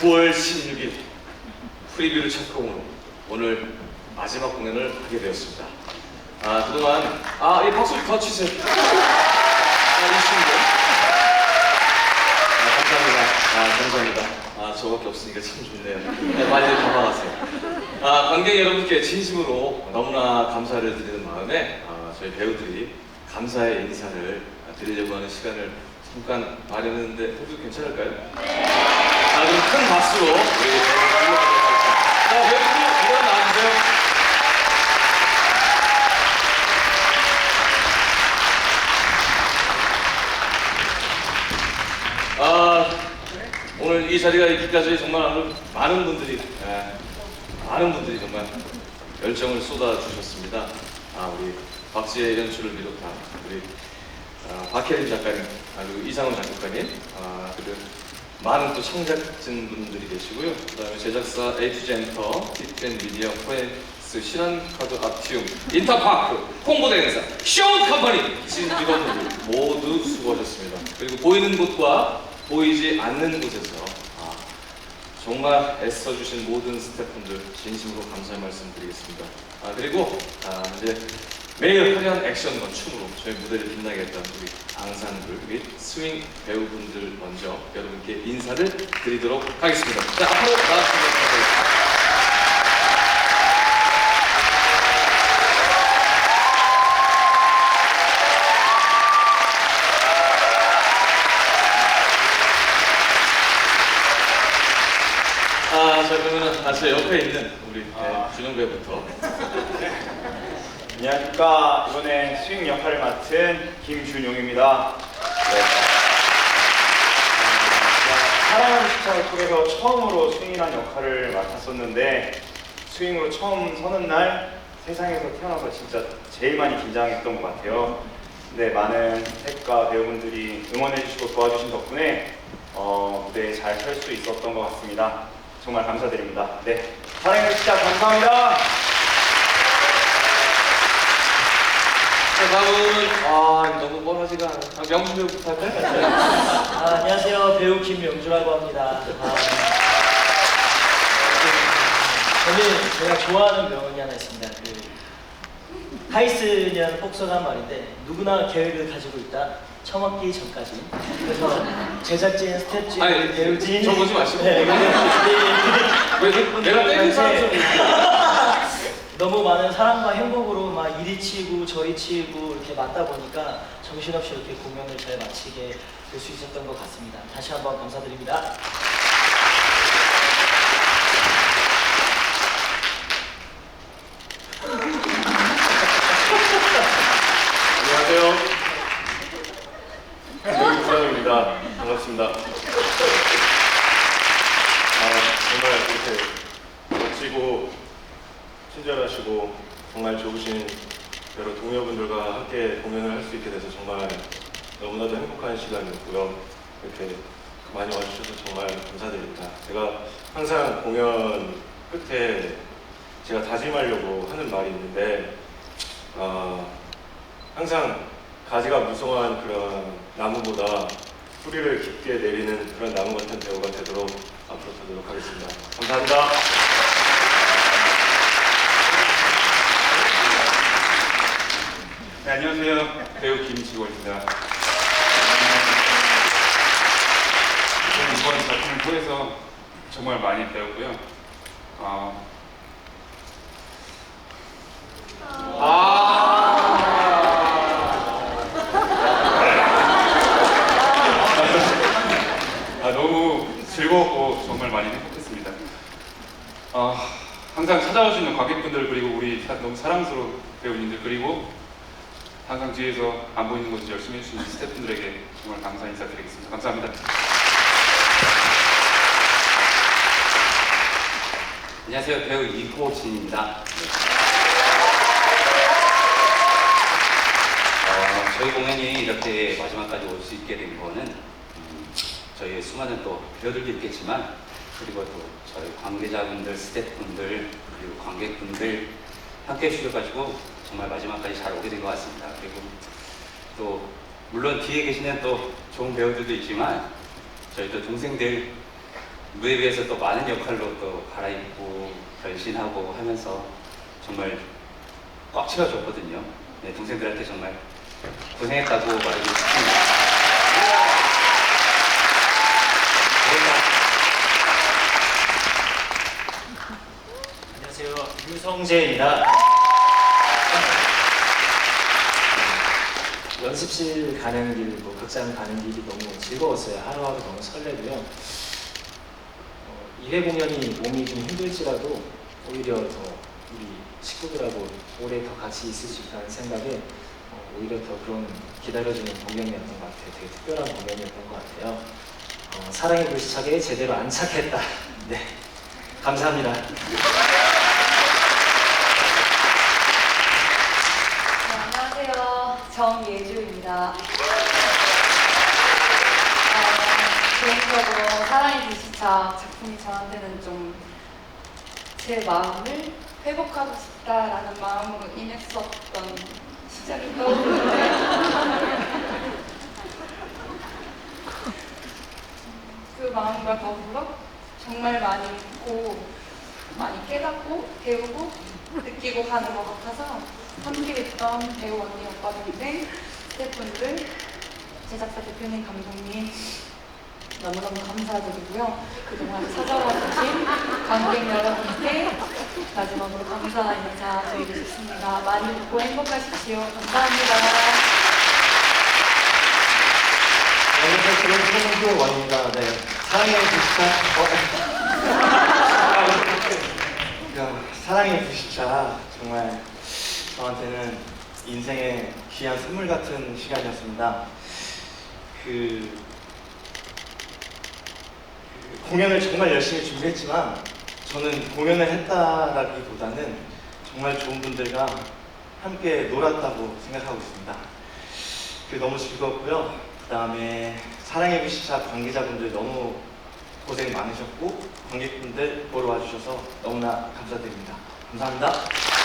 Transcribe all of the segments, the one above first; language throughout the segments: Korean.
구월 16일 프리뷰를 착공으로 오늘 마지막 공연을 하게 되었습니다. 아 그동안 아이 박수 더 치세요. 아, 이 친구. 아, 감사합니다. 아. 아 저밖에 없으니까 참 좋네요. 네, 많이들 감사하세요. 아 관객 여러분께 진심으로 너무나 감사를 드리는 마음에 아, 저희 배우들이 감사의 인사를 드리려고 하는 시간을 잠깐 마련했는데 해도 괜찮을까요? 자, 그럼 큰 박수로 우리 배우들 하겠습니다. 자, 배우들 이거 나와주세요. 아, 오늘 이 자리가 있기까지 정말 많은 분들이, 예, 많은 분들이 정말 열정을 쏟아 주셨습니다. 아, 우리 박지혜 연출을 비롯한 우리 아, 박혜림 작가님, 아, 그리고 이상훈 작곡가님, 아, 그리고 많은 또 창작진 분들이 계시고요. 그다음에 제작사 에이투제 엔터, 빅벤 미디어, 프레스, 신한카드 아티움, 인터파크, 홍보대 행사, 쇼운 컴퍼니 진 직원분들 모두 수고하셨습니다. 그리고 보이는 곳과 보이지 않는 곳에서 아, 정말 애써주신 모든 스태프분들 진심으로 감사의 말씀 드리겠습니다. 아, 그리고 아, 이제 매일 화려한 액션과 춤으로 저희 무대를 빛나게 했던 우리 앙상블 및 스윙 배우분들 먼저 여러분께 인사를 드리도록 하겠습니다. 자, 앞으로 나와주시면 감사하겠습니다. 아, 자 그러면은 아, 제 옆에 있는 우리 네, 준영 배우부터 안녕하십니까 이번에 스윙 역할을 맡은 김준용입니다. 네. 어, 사랑하는 시청을 통해서 처음으로 스윙이라는 역할을 맡았었는데 스윙으로 처음 서는 날 세상에서 태어나서 진짜 제일 많이 긴장했던 것 같아요. 근데 많은 스태프과 배우분들이 응원해주시고 도와주신 덕분에 어, 무대에 잘 설 수 있었던 것 같습니다. 정말 감사드립니다. 네, 사랑해 주셔서 감사합니다. 자 다음은 아 너무 뻔하지가 않아 아, 명수 배우부터 할까요? 아, 안녕하세요. 배우 김명주라고 합니다. 아, 저는 제가 좋아하는 명언이 하나 있습니다. 그 하이슨이라는 복서가 한 말인데 누구나 계획을 가지고 있다. 처먹기 전까지. 그래서 제작진, 스태프진, 아니, 배우진 저 보지 마시고. 네, 근데 왜 그- 내가 사람처럼 이렇게 너무 많은 사랑과 행복으로 막 이리 치고 저리 치고 이렇게 맞다 보니까 정신없이 이렇게 공연을 잘 마치게 될 수 있었던 것 같습니다. 다시 한번 감사드립니다. 안녕하세요. 반갑습니다. 아, 정말 이렇게 멋지고 친절하시고 정말 좋으신 여러 동료분들과 함께 공연을 할 수 있게 돼서 정말 너무나도 행복한 시간이었고요. 이렇게 많이 와주셔서 정말 감사드립니다. 제가 항상 공연 끝에 제가 다짐하려고 하는 말이 있는데 어, 항상 가지가 무성한 그런 나무보다 뿌리를 깊게 내리는 그런 나무 같은 배우가 되도록 앞으로 더 노력하겠습니다. 감사합니다. 네, 안녕하세요. 배우 김지원입니다. 저는 이번 작품을 통해서 정말 많이 배웠고요. 어, 아, 너무 즐거웠고 정말 많이 행복했습니다. 어, 항상 찾아오시는 관객분들 그리고 우리 사- 너무 사랑스러운 배우님들 그리고 항상 뒤에서 안 보이는 곳을 열심히 해주시는 스태프분들에게 정말 감사 인사드리겠습니다. 감사합니다. 안녕하세요. 배우 이호진입니다. 어, 저희 공연이 이렇게 마지막까지 올 수 있게 된 거는 음, 저희 수많은 또 배우들도 있겠지만 그리고 또 저희 관계자분들, 스태프분들 그리고 관객분들 함께 해주셔가지고 정말 마지막까지 잘 오게 된 것 같습니다. 그리고 또 물론 뒤에 계시는 또 좋은 배우들도 있지만 저희 또 동생들 무대 위에서 또 많은 역할로 또 갈아입고 변신하고 하면서 정말 꽉 채워줬거든요. 네, 동생들한테 정말 고생했다고 말하고 싶습니다. 안녕하세요. 유성재입니다. 연습실 가는 길, 뭐 극장 가는 길이 너무 즐거웠어요. 하루하루 너무 설레고요. 어, 1회 공연이 몸이 좀 힘들지라도 오히려 더 우리 식구들하고 오래 더 같이 있을 수 있다는 생각에 어, 오히려 더 그런 기다려주는 공연이었던 것 같아요. 되게 특별한 공연이었던 것 같아요. 어, 사랑의 불시착에 제대로 안착했다. 네, 감사합니다. 네, 안녕하세요. 정예주입니다. 어, 개인적으로 사랑의 불시착 작품이 저한테는 좀 제 마음을 회복하고 싶다라는 마음으로 임했었던 시작이 떠오르는데 그 마음과 더불어 정말 많이 고 많이 깨닫고 배우고 느끼고 가는 것 같아서 함께했던 배우 언니 오빠들인데 스태프분들 제작사 대표님 감독님 너무너무 감사드리고요 그동안 찾아와 주신 관객 여러분께 마지막으로 감사 인사 드리고 싶습니다 많이 웃고 행복하십시오 감사합니다 안녕하세요. 송도 원입니다. 네. 사랑의 불시착. 어. 야, 사랑의 불시착 정말 저한테는 인생의 귀한 선물 같은 시간이었습니다. 그, 그 공연을 정말 열심히 준비했지만 저는 공연을 했다라기보다는 정말 좋은 분들과 함께 놀았다고 생각하고 있습니다. 그 너무 즐거웠고요. 그 다음에 사랑의 불시착 관계자분들 너무 고생 많으셨고 관객분들 보러 와주셔서 너무나 감사드립니다. 감사합니다.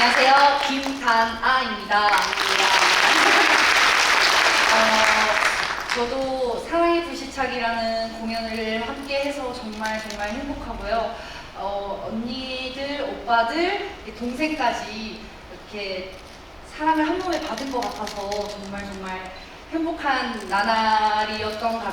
안녕하세요. 김단아입니다. 어, 저도 사랑의 불시착이라는 공연을 함께 해서 정말 정말 행복하고요. 어, 언니들, 오빠들, 동생까지 이렇게 사랑을 한 몸에 받은 것 같아서 정말 정말 행복한 나날이었던 것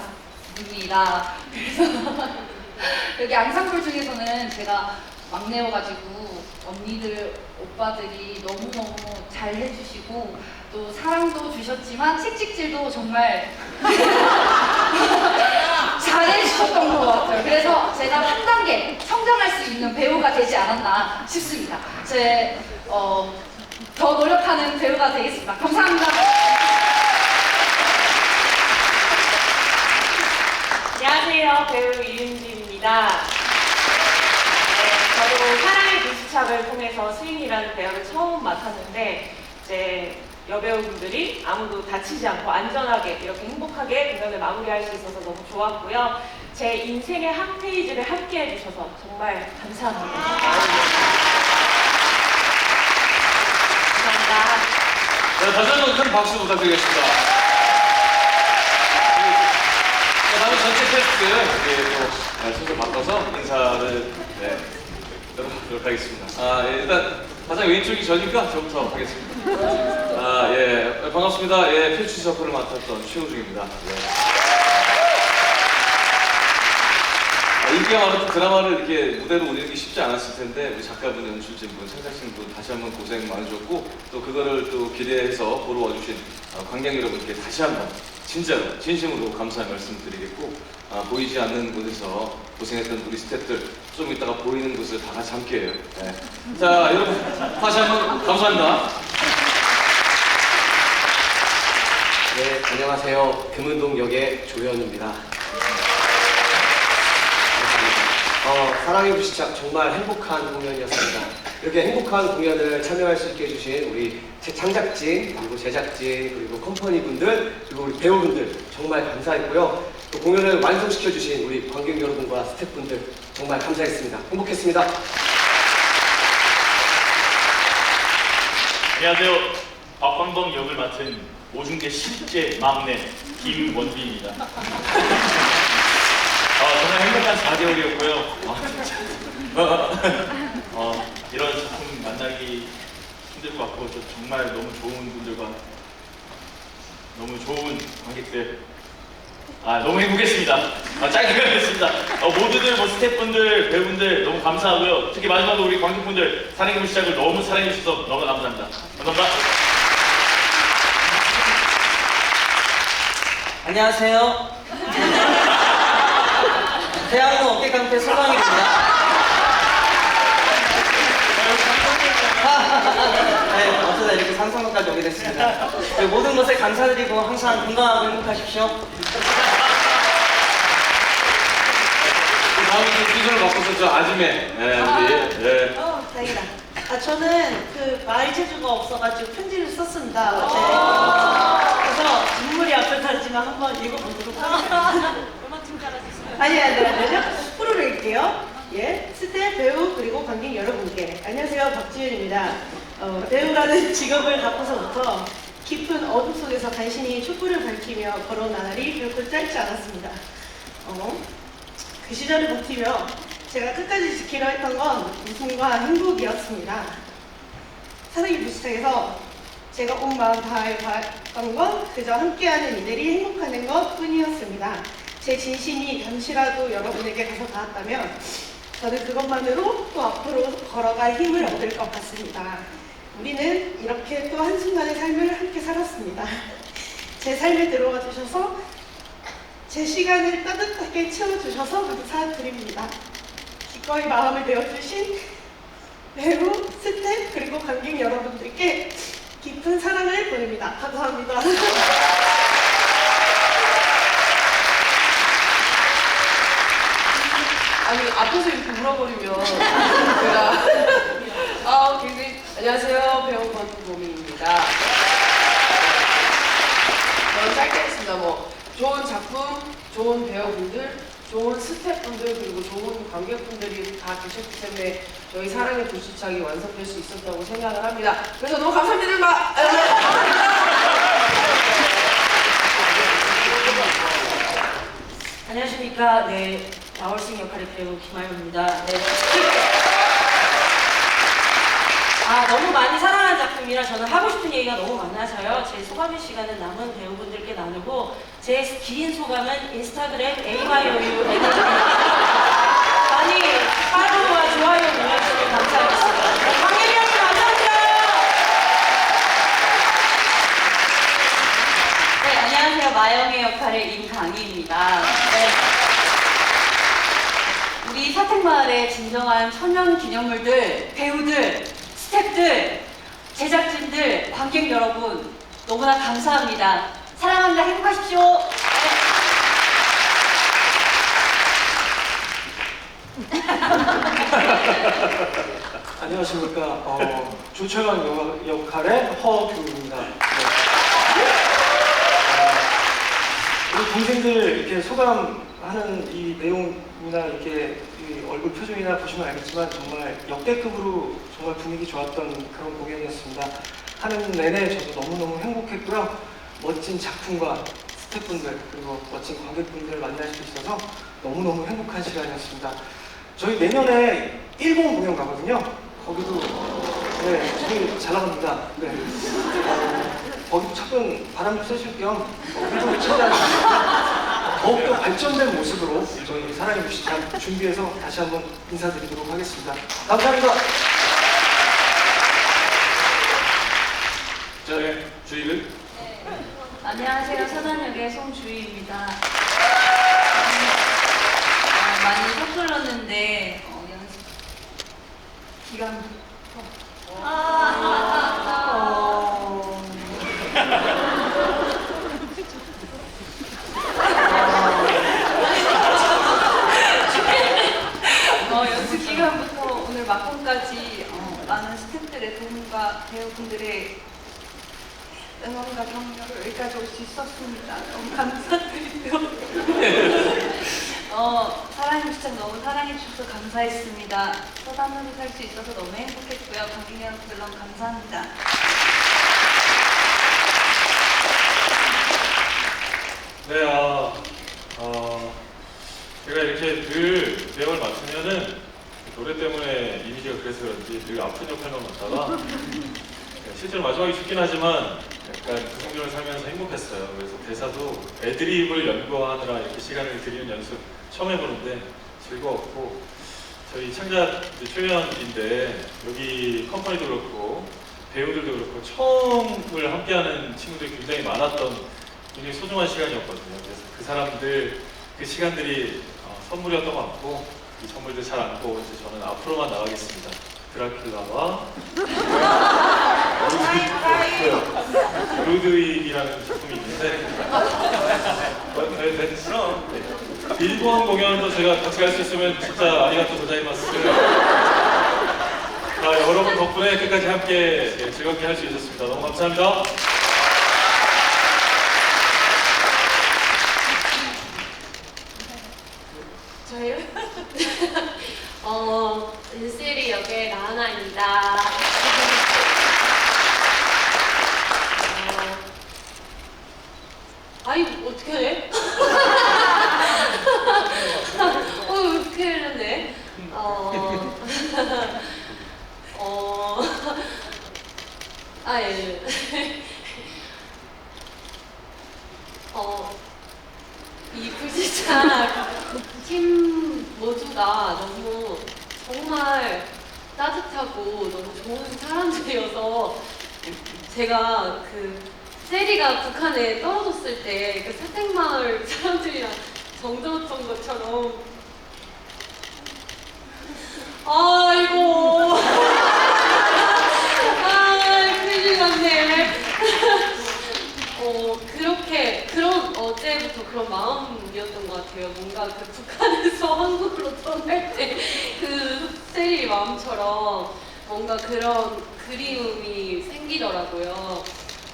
같습니다. 그래서 여기 앙상블 중에서는 제가 막내여가지고 언니들, 오빠들이 너무너무 잘 해주시고 또 사랑도 주셨지만 채찍질도 정말 잘해주셨던 것 같아요. 그래서 제가 한 단계 성장할 수 있는 배우가 되지 않았나 싶습니다. 제, 어, 더 노력하는 배우가 되겠습니다. 감사합니다. 안녕하세요. 배우 이윤지입니다. 네, 사랑의 불시착을 통해서 스윙이라는 배역을 처음 맡았는데 이제 여배우분들이 아무도 다치지 않고 안전하게 이렇게 행복하게 공연을 마무리할 수 있어서 너무 좋았고요. 제 인생의 한 페이지를 함께 해주셔서 정말 감사합니다. 감사합니다. 자, 다시 한 번 큰 박수 부탁드리겠습니다. 자, 다음 전체 캐스트 예, 또 네, 순서 바꿔서 인사를 네, 들어보도록 하겠습니다. 아, 예, 일단 가장 왼쪽이 저니까 저부터 하겠습니다. 아, 예, 반갑습니다. 예, 필수 서클을 맡았던 최우중입니다. 예. 아, 인기가 많았던 드라마를 이렇게 무대로 올리는 게 쉽지 않았을 텐데 우리 작가분, 연출진분, 제작진분 다시 한번 고생 많으셨고 또 그거를 또 기대해서 보러 와주신 어, 관객 여러분께 다시 한번 진짜로 진심으로 감사의 말씀 드리겠고 아, 보이지 않는 곳에서 고생했던 우리 스태프들 좀 이따가 보이는 곳을 다 같이 함께해요. 네. 자 여러분 다시 한번 감사합니다. 네, 안녕하세요. 금은동 역의 조현우입니다. 감사합니다. 어, 사랑의 불시착 정말 행복한 공연이었습니다. 이렇게 행복한 공연을 참여할 수 있게 해주신 우리 제 창작진, 그리고 제작진, 그리고 컴퍼니 분들, 그리고 우리 배우분들 정말 감사했고요. 또 공연을 완성시켜주신 우리 관객 여러분과 스태프분들 정말 감사했습니다. 행복했습니다. 안녕하세요. 박광범 역을 맡은 오중계 실제 막내 김원빈입니다. 어, 정말 행복한 4개월이었고요. 아, 진짜. 어, 이런 작품 만나기 힘들 것 같고 저 정말 너무 좋은 분들과 너무 좋은 관객들 아 너무 행복했습니다. 아, 짧게 하겠습니다. 어, 모두들 뭐 스태프분들 배우분들 너무 감사하고요. 특히 마지막으로 우리 관객분들 사랑의 시작을 너무 사랑해 주셔서 너무 감사합니다. 감사합니다. 안녕하세요. 대학로 어깨 깡패 소강입니다. 네, 어쩌다 이렇게 상상까지 오게 됐습니다. 네, 모든 것에 감사드리고 항상 건강하고 행복하십시오. 다음 주 순서를 바꿔서 저 아줌에 예, 우리 예. 어, 다행이다. 아, 저는 그 말 재주가 없어가지고 편지를 썼습니다. 어제. 그래서 눈물이 앞을 가지만 한번 읽어보도록 하겠습니다. 아니, 아니, 아니, 아니. 프로로 읽게요. 예. 스태 배우, 그리고 관객 여러분께. 안녕하세요. 박지윤입니다. 어, 배우라는 직업을 갖고서부터 깊은 어둠 속에서 간신히 촛불을 밝히며 걸어온 나날이 결코 짧지 않았습니다. 어, 그 시절을 버티며 제가 끝까지 지키려 했던 건 웃음과 행복이었습니다. 사랑의 부시장에서 제가 온 마음 다해 봤던 건 그저 함께하는 이들이 행복하는 것 뿐이었습니다. 제 진심이 잠시라도 여러분에게 가서 닿았다면 저는 그것만으로 또 앞으로 걸어갈 힘을 얻을 것 같습니다. 우리는 이렇게 또 한순간의 삶을 함께 살았습니다. 제 삶에 들어와 주셔서 제 시간을 따뜻하게 채워주셔서 감사드립니다. 기꺼이 마음을 내어주신 배우, 스태프, 그리고 관객 여러분들께 깊은 사랑을 보냅니다. 감사합니다. 아니 앞에서 이렇게 물어버리면 제가 아 굉장히 안녕하세요 배우 권범입니다. 저는 짧게 했습니다. 뭐 좋은 작품, 좋은 배우분들, 좋은 스태프분들 그리고 좋은 관객분들이 다 계셨기 때문에 저희 사랑의 불시착이 완성될 수 있었다고 생각을 합니다. 그래서 너무 감사드립니다. 안녕하십니까. 네, 나월승 역할의 배우 김아영입니다. 네. 아, 너무 많이 사랑하는 작품이라 저는 하고 싶은 얘기가 너무 많아서요. 제 소감의 시간은 남은 배우분들께 나누고 제 긴 소감은 인스타그램 AYOU 많이 팔로우와 좋아요 눌러주시면 감사하겠습니다. 관객여러분 감사합니다. 네, 안녕하세요. 마영의 역할의 임강희입니다. 네. 사택마을의 진정한 천연 기념물들, 배우들, 스태프들, 제작진들, 관객 여러분, 너무나 감사합니다. 사랑합니다. 행복하십시오. 안녕하십니까. 어, 역- 역할의 허규입니다. 네. 어, 우리 동생들 이렇게 소감하는 이 내용이나 이렇게 이 얼굴 표정이나 보시면 알겠지만 정말 역대급으로 정말 분위기 좋았던 그런 공연이었습니다. 하는 내내 저도 너무너무 행복했고요. 멋진 작품과 스태프분들 그리고 멋진 관객분들 만날 수 있어서 너무너무 행복한 시간이었습니다. 저희 내년에 일본 공연 가거든요. 거기도 네, 저희 잘 나갑니다. 네. 어, 거기도 차분 바람 좀 쐬실 겸 어, 일본을 찾아주시고 더욱더 발전된 모습으로 저희 사랑의 무시장 준비해서 다시 한번 인사드리도록 하겠습니다. 감사합니다. 자, 예, 주의를 안녕하세요. 서단역의 송주희입니다. 어, 많이 서툴렀는데 어, 연습 기간 어, 연습 기간부터 오늘 막공까지 어, 배우분들의 응원과 격려를 가져올 수 있었습니다. 너무 감사드리고요. 어, 사랑해 주셔서 너무 사랑해 주셔서 감사했습니다. 소담으로 살 수 있어서 너무 행복했고요. 관객 여러분들 너무 감사합니다. 네, 아, 어, 제가 이렇게 늘 배역을 맡으면은 노래 때문에 이미지가 그래서 그런지 늘 아픈 역할만 맡다가 실제로 마지막에 죽긴 하지만 약간 그 성경을 살면서 행복했어요. 그래서 대사도 애드립을 연구하느라 이렇게 시간을 들이는 연습 처음 해보는데 즐거웠고 저희 창작 이제 초연인데 여기 컴퍼니도 그렇고 배우들도 그렇고 처음을 함께하는 친구들이 굉장히 많았던 굉장히 소중한 시간이었거든요. 그래서 그 사람들 그 시간들이 어, 선물이었던 것 같고 이 선물들 잘 안고 이제 저는 앞으로만 나가겠습니다. 드라큘라와 루드윅이라는 작품이 있는데 어, 네, 네, 그럼 네. 일본 공연도 제가 같이 갈 수 있으면 진짜 아리가토 고자이마스 아, 여러분 덕분에 끝까지 함께 예, 즐겁게 할 수 있었습니다. 너무 감사합니다. 저요? 어, 은슬이 역의 나하나입니다. 어, 아이, 어떻게 해? 어, 어떻게 해냈네? 어, 어, 아, 예. 어, 이 불시착 팀 모두가 너무 정말 따뜻하고 너무 좋은 사람들이어서 제가 그 세리가 북한에 떨어졌을 때 그 사택마을 사람들이랑 정들었던 것처럼 아이고 아 큰일 났네 어, 그렇게, 그런, 어제부터 그런 마음이었던 것 같아요. 뭔가 그 북한에서 한국으로 떠날 때그 세리 마음처럼 뭔가 그런 그리움이 생기더라고요.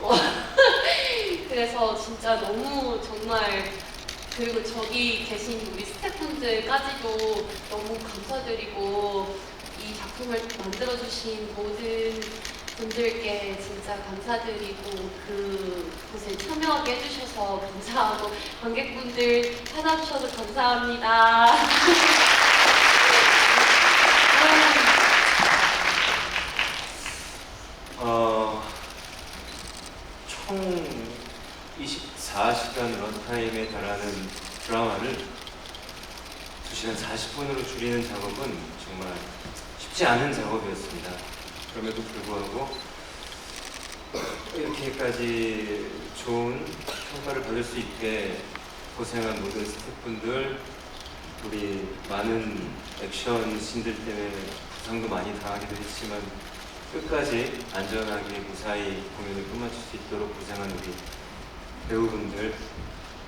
어, 그래서 진짜 너무 정말 그리고 저기 계신 우리 스태프분들까지도 너무 감사드리고 이 작품을 만들어주신 모든 분들께 진짜 감사드리고 그곳에 참여하게 해주셔서 감사하고 관객분들 찾아주셔서 감사합니다. 어, 총 24시간 런타임에 달하는 드라마를 2시간 40분으로 줄이는 작업은 정말 쉽지 않은 작업이었습니다. 그럼에도 불구하고 이렇게까지 좋은 평가를 받을 수 있게 고생한 모든 스태프분들, 우리 많은 액션 씬들 때문에 부상도 많이 당하기도 했지만 끝까지 안전하게 무사히 공연을 끝마칠 수 있도록 고생한 우리 배우분들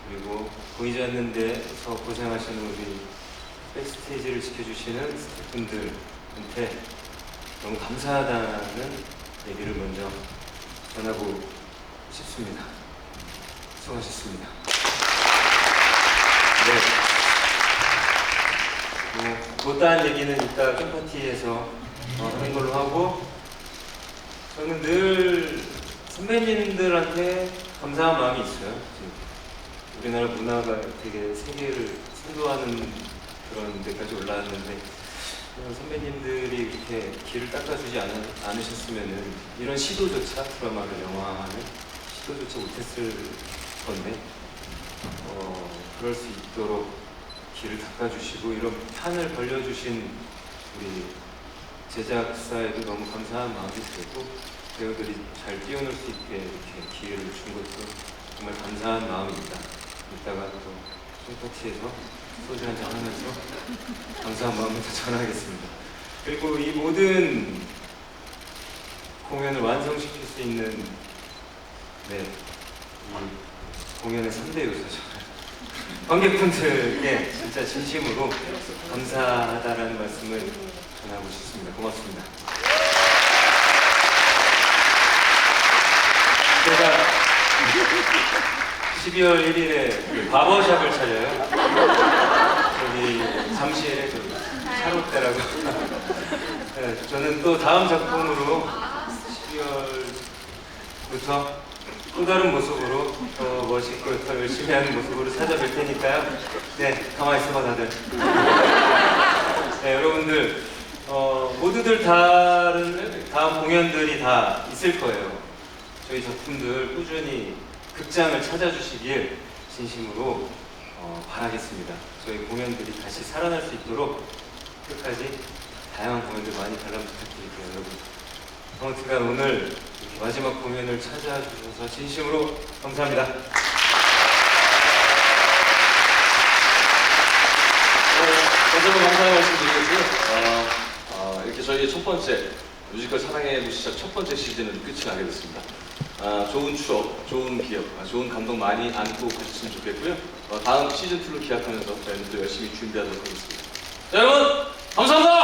그리고 보이지 않는 데서 고생하시는 우리 백스테이지를 지켜주시는 스태프분들한테 너무 감사하다는 얘기를 먼저 전하고 싶습니다. 수고하셨습니다. 네. 뭐, 못다한 얘기는 이따 캠파티에서 어, 하는 걸로 하고 저는 늘 선배님들한테 감사한 마음이 있어요. 우리나라 문화가 되게 세계를 선도하는 그런 데까지 올라왔는데 어, 선배님들이 이렇게 길을 닦아주지 않, 않으셨으면은 이런 시도조차 드라마를 영화하는 시도조차 못했을 건데 어, 그럴 수 있도록 길을 닦아주시고 이런 판을 벌려주신 우리 제작사에도 너무 감사한 마음이 들고 배우들이 잘 뛰어놀 수 있게 이렇게 기회를 준 것도 정말 감사한 마음입니다. 이따가 또 홈파티에서 소주 한잔 하면서 감사한 마음을 더 전하겠습니다. 그리고 이 모든 공연을 완성시킬 수 있는 네, 이 공연의 3대 요소죠. 관객분들께 진짜 진심으로 감사하다라는 말씀을 전하고 싶습니다. 고맙습니다. 제가 12월 1일에 그 바버샵을 차려요. 여기 잠실에 그 샤롯대라고. 네, 저는 또 다음 작품으로 12월부터 또 다른 모습으로 더 멋있고 더 열심히 하는 모습으로 찾아뵐 테니까요. 네, 가만히 있어봐 다들. 네, 여러분들 어, 모두들 다른 다음 공연들이 다 있을 거예요. 저희 작품들 꾸준히 극장을 찾아주시길 진심으로 어, 바라겠습니다. 저희 공연들이 다시 살아날 수 있도록 끝까지 다양한 공연들 많이 관람 부탁드릴게요, 여러분. 아무튼간 오늘 마지막 공연을 찾아주셔서 진심으로 감사합니다. 다시 한번 감사의 말씀 드리겠고요. 어, 어, 이렇게 저희의 첫 번째 뮤지컬 사랑의 무시작 첫 번째 시즌은 끝이 나게 됐습니다. 아, 좋은 추억, 좋은 기억, 아, 좋은 감동 많이 안고 가셨으면 좋겠고요. 어, 다음 시즌 2를 기약하면서 저희는 또 열심히 준비하도록 하겠습니다. 자, 여러분 감사합니다.